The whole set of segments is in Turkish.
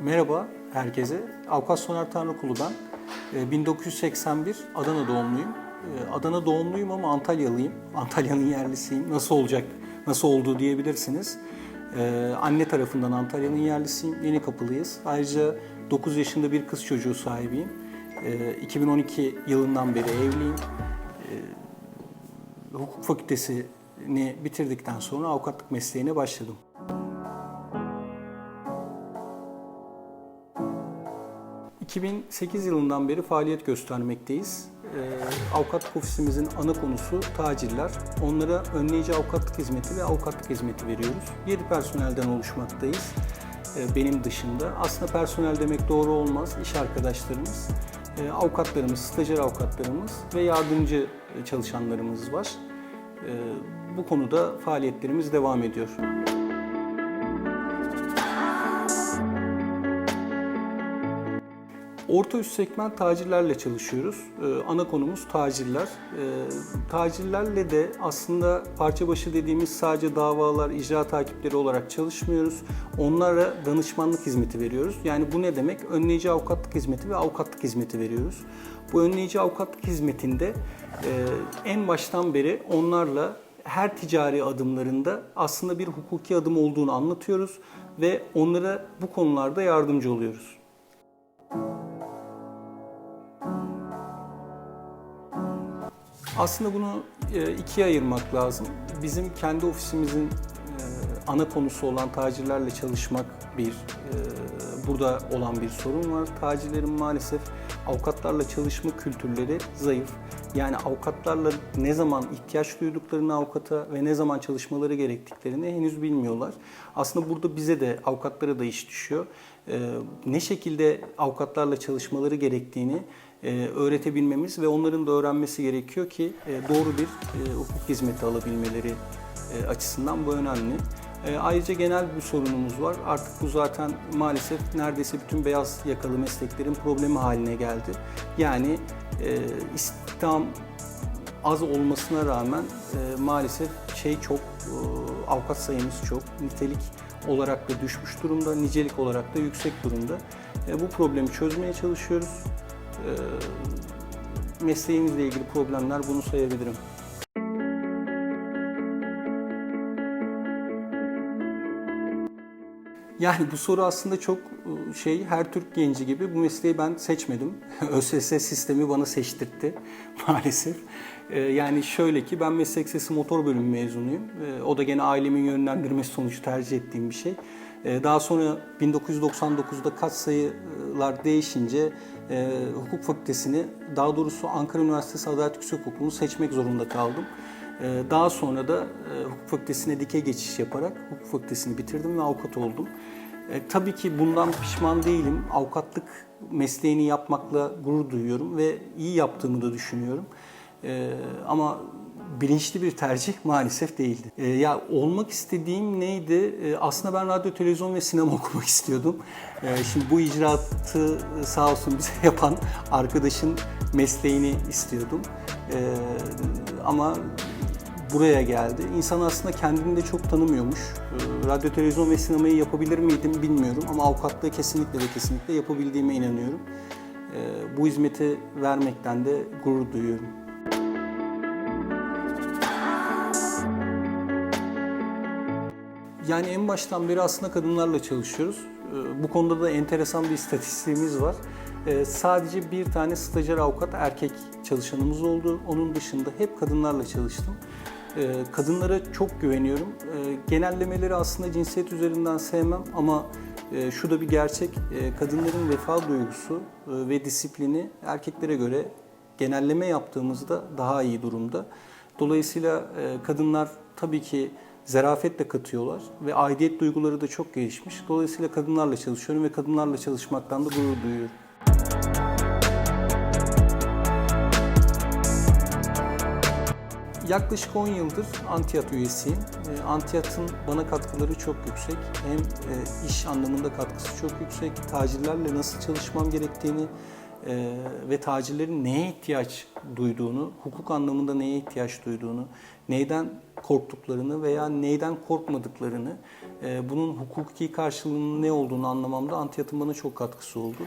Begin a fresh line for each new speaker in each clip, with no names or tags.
Merhaba herkese. Avukat Soner Tanrıkulu ben. Ee, 1981 Adana doğumluyum. Ee, Adana doğumluyum ama Antalyalıyım. Antalya'nın yerlisiyim. Nasıl olacak, nasıl oldu diyebilirsiniz. Ee, anne tarafından Antalya'nın yerlisiyim. Yeni kapılıyız. Ayrıca 9 yaşında bir kız çocuğu sahibiyim. 2012 yılından beri evliyim. Hukuk fakültesini bitirdikten sonra avukatlık mesleğine başladım. ...2008 yılından beri faaliyet göstermekteyiz. Ee, avukatlık ofisimizin ana konusu tacirler. Onlara önleyici avukatlık hizmeti ve avukatlık hizmeti veriyoruz. 7 personelden oluşmaktayız. Ee, benim dışında. Aslında personel demek doğru olmaz. İş arkadaşlarımız, e, avukatlarımız, stajyer avukatlarımız ve yardımcı e, çalışanlarımız var. Ee, bu konuda faaliyetlerimiz devam ediyor. Orta üst segment tacirlerle çalışıyoruz. Ee, ana konumuz tacirler. Ee, tacirlerle de aslında parça başı dediğimiz sadece davalar, icra takipleri olarak çalışmıyoruz. Onlara danışmanlık hizmeti veriyoruz. Yani bu ne demek? Önleyici avukatlık hizmeti ve avukatlık hizmeti veriyoruz. Bu önleyici avukatlık hizmetinde e, en baştan beri onlarla her ticari adımlarında aslında bir hukuki adım olduğunu anlatıyoruz ve onlara bu konularda yardımcı oluyoruz. Aslında bunu e, ikiye ayırmak lazım. Bizim kendi ofisimizin e, ana konusu olan tacirlerle çalışmak bir, e, burada olan bir sorun var. Tacirlerin maalesef avukatlarla çalışma kültürleri zayıf. Yani avukatlarla ne zaman ihtiyaç duyduklarını avukata ve ne zaman çalışmaları gerektiklerini henüz bilmiyorlar. Aslında burada bize de avukatlara da iş düşüyor. Ne şekilde avukatlarla çalışmaları gerektiğini e, öğretebilmemiz ve onların da öğrenmesi gerekiyor ki e, doğru bir e, hukuk hizmeti alabilmeleri e, açısından bu önemli. Ayrıca genel bir sorunumuz var. Artık bu zaten maalesef neredeyse bütün beyaz yakalı mesleklerin problemi haline geldi. Yani istihdam az olmasına rağmen maalesef şey çok, avukat sayımız çok, nitelik olarak da düşmüş durumda, nicelik olarak da yüksek durumda. Bu problemi çözmeye çalışıyoruz. E, mesleğimizle ilgili problemler bunu sayabilirim. Yani bu soru aslında çok e, şey, her Türk genci gibi bu mesleği ben seçmedim. ÖSS sistemi bana seçtirtti maalesef. E, Yani şöyle ki ben meslek sesi motor bölümü mezunuyum. E, O da gene ailemin yönlendirmesi sonucu tercih ettiğim bir şey. E, Daha sonra 1999'da kat sayılar değişince e, hukuk fakültesini, daha doğrusu Ankara Üniversitesi Adalet Yüksek Okulu'nu seçmek zorunda kaldım. Ee, Daha sonra da e, hukuk fakültesine dikey geçiş yaparak hukuk fakültesini bitirdim ve avukat oldum. E, tabii ki bundan pişman değilim. Avukatlık mesleğini yapmakla gurur duyuyorum ve iyi yaptığımı da düşünüyorum. E, ama bilinçli bir tercih maalesef değildi. E, ya olmak istediğim neydi? E, aslında ben radyo, televizyon ve sinema okumak istiyordum. E, şimdi bu icraatı e, sağ olsun bize yapan arkadaşın mesleğini istiyordum. E, ama buraya geldi. İnsan aslında kendini de çok tanımıyormuş. Ee, Radyo, televizyon ve sinemayı yapabilir miydim bilmiyorum ama avukatlığı kesinlikle ve kesinlikle yapabildiğime inanıyorum. Ee, Bu hizmeti vermekten de gurur duyuyorum. Yani en baştan beri aslında kadınlarla çalışıyoruz. Ee, Bu konuda da enteresan bir istatistiğimiz var. Ee, Sadece bir tane stajyer avukat erkek çalışanımız oldu. Onun dışında hep kadınlarla çalıştım. Ee, Kadınlara çok güveniyorum. Genellemeleri aslında cinsiyet üzerinden sevmem ama e, şu da bir gerçek. Kadınların vefa duygusu e, ve disiplini erkeklere göre genelleme yaptığımızda daha iyi durumda. Dolayısıyla e, kadınlar tabii ki zarafetle katıyorlar ve aidiyet duyguları da çok gelişmiş. Dolayısıyla kadınlarla çalışıyorum ve kadınlarla çalışmaktan da gurur duyuyorum. Yaklaşık 10 yıldır Antiyat üyesiyim. E, Antiyat'ın bana katkıları çok yüksek. Hem e, iş anlamında katkısı çok yüksek. Tacirlerle nasıl çalışmam gerektiğini e, ve tacirlerin neye ihtiyaç duyduğunu, hukuk anlamında neye ihtiyaç duyduğunu, neyden korktuklarını veya neyden korkmadıklarını e, bunun hukuki karşılığının ne olduğunu anlamamda Antiyat'ın bana çok katkısı oldu.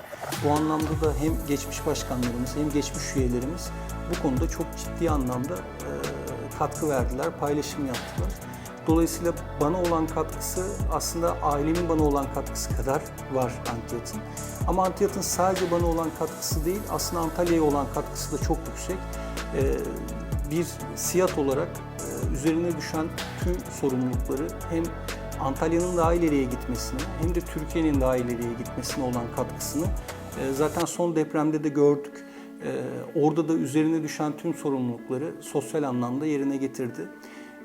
Bu anlamda da hem geçmiş başkanlarımız hem geçmiş üyelerimiz bu konuda çok ciddi anlamda e, katkı verdiler, paylaşım yaptılar. Dolayısıyla bana olan katkısı aslında ailemin bana olan katkısı kadar var Antiyat'ın. Ama Antiyat'ın sadece bana olan katkısı değil, aslında Antalya'ya olan katkısı da çok yüksek. Ee, bir siyat olarak e, üzerine düşen tüm sorumlulukları hem Antalya'nın daha ileriye gitmesine hem de Türkiye'nin daha ileriye gitmesine olan katkısını e, zaten son depremde de gördük. E, Orada da üzerine düşen tüm sorumlulukları sosyal anlamda yerine getirdi.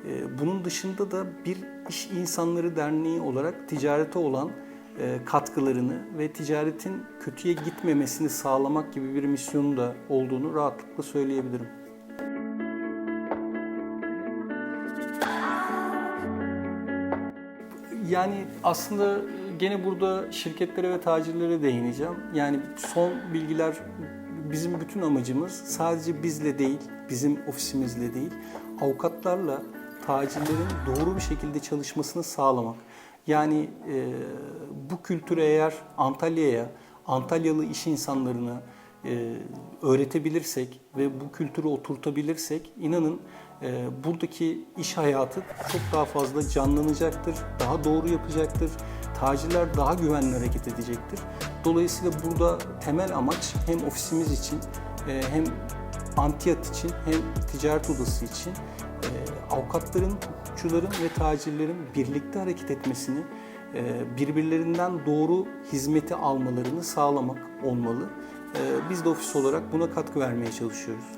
Ee, Bunun dışında da bir iş insanları derneği olarak ticarete olan e, katkılarını ve ticaretin kötüye gitmemesini sağlamak gibi bir misyonu da olduğunu rahatlıkla söyleyebilirim. Yani aslında gene burada şirketlere ve tacirlere değineceğim. Yani son bilgiler bizim bütün amacımız sadece bizle değil, bizim ofisimizle değil, avukatlarla tacirlerin doğru bir şekilde çalışmasını sağlamak. Yani e, bu kültürü eğer Antalya'ya, Antalyalı iş insanlarına e, öğretebilirsek ve bu kültürü oturtabilirsek inanın e, buradaki iş hayatı çok daha fazla canlanacaktır, daha doğru yapacaktır, tacirler daha güvenli hareket edecektir. Dolayısıyla burada temel amaç hem ofisimiz için e, hem Antiyat için hem ticaret odası için e, avukatların, hukukçuların ve tacirlerin birlikte hareket etmesini, e, birbirlerinden doğru hizmeti almalarını sağlamak olmalı. E, Biz de ofis olarak buna katkı vermeye çalışıyoruz.